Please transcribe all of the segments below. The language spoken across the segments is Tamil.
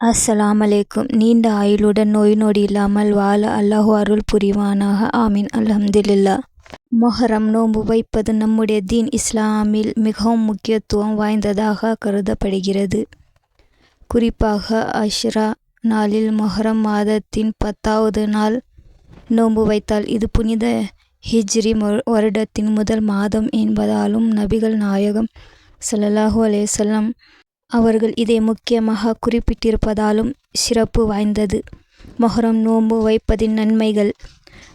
அஸ்ஸலாம் அலைக்கும் நீண்ட ஆயுளுடன் நோய் நொடி இல்லாமல் வாழ அல்லாஹ் அருள் புரிவானாக. ஆமீன். அலமதுல்லா மொஹரம் நோன்பு வைப்பது நம்முடைய தீன் இஸ்லாமில் மிகவும் முக்கியத்துவம் வாய்ந்ததாக கருதப்படுகிறது. குறிப்பாக அஷ்ரா நாளில் மொஹரம் மாதத்தின் பத்தாவது நாள் நோன்பு வைத்தால் இது புனித ஹிஜ்ரி வருடத்தின் முதல் மாதம் என்பதாலும் நபிகள் நாயகம் ஸல்லல்லாஹு அலேசல்லம் அவர்கள் இதை முக்கியமாக குறிப்பிட்டிருப்பதாலும் சிறப்பு வாய்ந்தது. மொஹரம் நோன்பு வைப்பதின் நன்மைகள்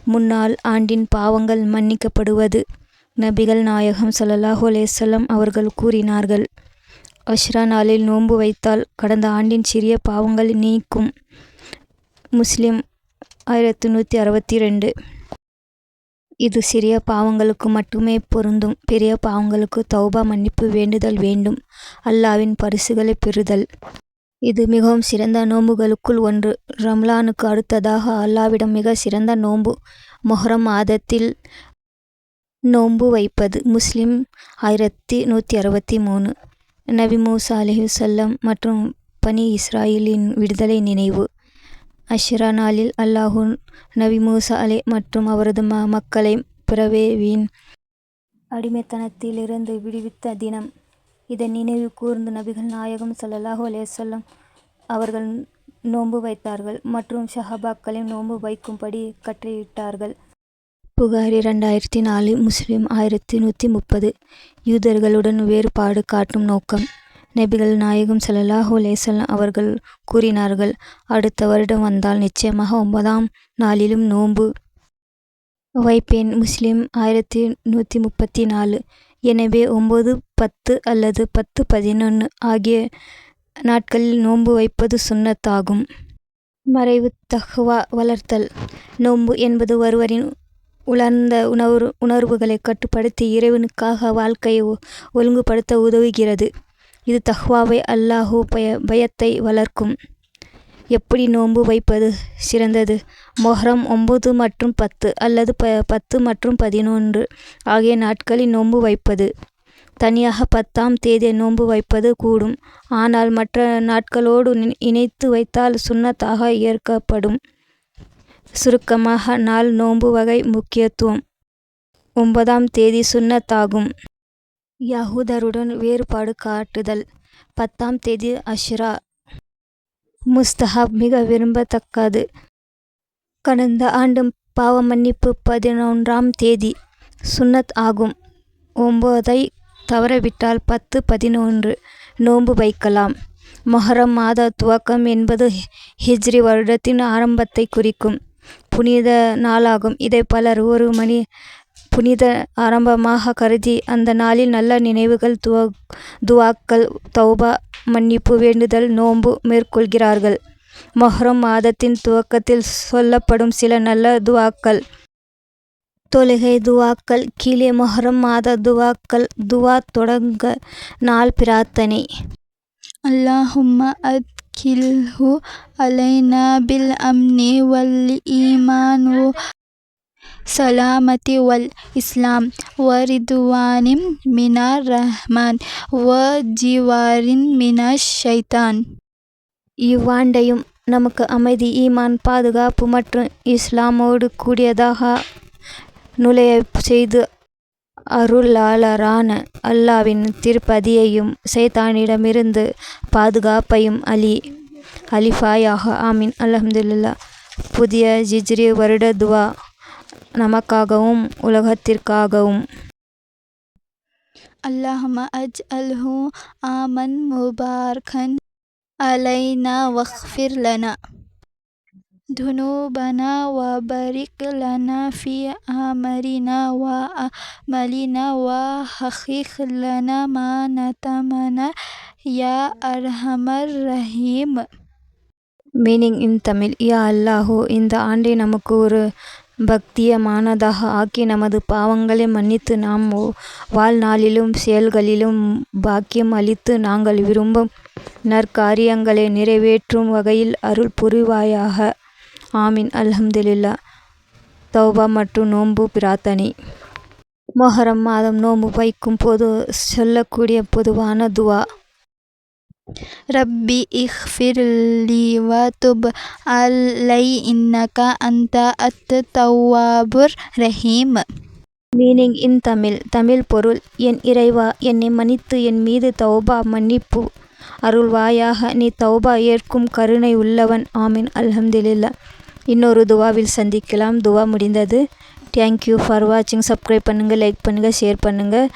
முன்னாள் ஆண்டின் பாவங்கள் மன்னிக்கப்படுவது நபிகள் நாயகம் சல்லாஹூ அலேசல்லம் அவர்கள் கூறினார்கள் அஷ்ரா நாளில் நோன்பு வைத்தால் கடந்த ஆண்டின் சிறிய பாவங்கள் நீக்கும். முஸ்லிம் ஆயிரத்து நூற்றி அறுபத்தி ரெண்டு இது சிறிய பாவங்களுக்கு மட்டுமே பொருந்தும். பெரிய பாவங்களுக்கு தௌபா மன்னிப்பு வேண்டுதல் வேண்டும். அல்லாஹ்வின் பரிசுகளை பெறுதல். இது மிகவும் சிறந்த நோன்புகளுக்குள் ஒன்று. ரம்லானுக்கு அடுத்ததாக அல்லாஹ்விடம் மிக சிறந்த நோன்பு மொஹரம் மாதத்தில் நோன்பு வைப்பது. முஸ்லிம் ஆயிரத்தி நூற்றி அறுபத்தி மூணு. நபி மூசா அலிஹுசல்லம் மற்றும் பனி இஸ்ராயிலின் விடுதலை நினைவு. அஷ்ரா நாளில் அல்லாஹ் நபி மூசா அலே மற்றும் அவரது மக்களை பிறவியின் அடிமைத்தனத்திலிருந்து விடுவித்த தினம். இதை நினைவு கூர்ந்து நபிகள் நாயகம் சல்லாஹூ அலைஹி அவர்கள் நோன்பு வைத்தார்கள் மற்றும் ஷஹபாக்களையும் நோன்பு வைக்கும்படி கட்டளையிட்டார்கள். புகாரி ரெண்டாயிரத்தி நாலு. முஸ்லிம் ஆயிரத்து நூற்றி முப்பது. யூதர்களுடன் வேறுபாடு காட்டும் நோக்கம் நபிகள் நாயகம் ஸல்லல்லாஹு லேசல்லாம் அவர்கள் கூறினார்கள் அடுத்த வருடம் வந்தால் நிச்சயமாக ஒன்பதாம் நாளிலும் நோன்பு வைப்பேன். முஸ்லிம் ஆயிரத்தி நூற்றி முப்பத்தி நாலு. எனவே ஒன்பது பத்து அல்லது பத்து பதினொன்று ஆகிய நாட்களில் நோன்பு வைப்பது சுண்ணத்தாகும் மறைவு தக்வா வளர்த்தல் நோன்பு என்பது ஒருவரின் உலர்ந்த உணர்வு உணர்வுகளை கட்டுப்படுத்தி இறைவனுக்காக வாழ்க்கையை ஒழுங்குபடுத்த உதவுகிறது. இது தஹ்வாவை அல்லாஹு பய பயத்தை வளர்க்கும். எப்படி நோன்பு வைப்பது சிறந்தது மொஹரம் ஒன்பது மற்றும் பத்து அல்லது ப பத்து மற்றும் பதினொன்று ஆகிய நாட்களில் நோன்பு வைப்பது. தனியாக பத்தாம் தேதி நோன்பு வைப்பது கூடும். ஆனால் மற்ற நாட்களோடு இணைத்து வைத்தால் சுண்ணத்தாக ஏற்கப்படும். சுருக்கமாக நாள் நோன்பு வகை முக்கியத்துவம் ஒன்பதாம் தேதி சுண்ணத்தாகும் ஆகும். வேறுபாடு காட்டுதல் பத்தாம் தேதி அஷ்ரா முஸ்தஹாப் மிக விரும்பத்தக்கது. கடந்த ஆண்டு பாவ மன்னிப்பு பதினொன்றாம் தேதி சுன்னத் ஆகும். ஒன்பதை தவறவிட்டால் பத்து பதினொன்று நோன்பு வைக்கலாம். மொஹரம் மாத துவக்கம் என்பது ஹிஜ்ரி வருடத்தின் ஆரம்பத்தை குறிக்கும் புனித நாளாகும். இதை பலர் ஒரு மணி புனித ஆரம்பமாக கருதி அந்த நாளில் நல்ல நினைவுகள் துவா துவாக்கள் தௌபா மன்னிப்பு வேண்டுதல் நோன்பு மேற்கொள்கிறார்கள். மொஹரம் மாதத்தின் துவக்கத்தில் சொல்லப்படும் சில நல்ல துவாக்கள். தொழுகை துவாக்கள் கீழே மொஹரம் மாத துவாக்கள் துவா தொடங்க நாள் பிரார்த்தனை. அல்லாஹும்ம அத்கில்ஹு அலைனா பில் அம்னி வல்லி சலாமதி வல் இஸ்லாம் வரிதுவானிம் மினார் ரஹ்மான் வ ஜிவாரின் மினா ஷைதான் இவ்வாண்டையும் நமக்கு அமைதி ஈமான் பாதுகாப்பு மற்றும் இஸ்லாமோடு கூடியதாக நுழைய செய்து அருளாளரான அல்லாவின் திருப்பதியையும் சைதானிடமிருந்து பாதுகாப்பையும் அலி அலிஃபாயாக ஆமீன். அலமதுல்லா புதிய ஜிஜ்ரி வருட துவா. நமக்காகவும் உலகத்திற்காகவும் اللهم اجعله عاما مباركا علينا واغفر لنا ذنوبنا وبارك لنا في أعمالنا وأعمالنا وحقق لنا ما نتمنى يا أرحم الراحمين மீனிங் இன் தமிழ் யா அல்லாஹ் இந்த ஆண்டை நமக்கு ஒரு பக்தியமானதாக ஆக்கி நமது பாவங்களை மன்னித்து நாம் வாழ்நாளிலும் செயல்களிலும் பாக்கியம் அளித்து நாங்கள் விரும்பும் நற்காரியங்களை நிறைவேற்றும் வகையில் அருள் புரிவாயாக. ஆமீன். அல்ஹம்துலில்லாஹ். தௌபா மற்றும் நோன்பு பிரார்த்தனை. மொஹரம் மாதம் நோன்பு வைக்கும் போது சொல்லக்கூடிய பொதுவான துவா. ரப்பி اغفر لي وتب علي அந்த அத் التواب ரஹீம் மீனிங் இன் தமிழ் தமிழ் பொருள் என் இறைவா என்னை மன்னித்து என் மீது தௌபா மன்னிப்பு. அருள்வாயாக நீ தௌபா ஏற்கும் கருணை உள்ளவன். ஆமீன். அல்ஹம்துலில்லா. இன்னொரு துவாவில் சந்திக்கலாம். துவா முடிந்தது. தேங்க்யூ ஃபார் வாட்சிங் சப்ஸ்கிரைப் பண்ணுங்கள் லைக் பண்ணுங்கள் ஷேர் பண்ணுங்கள்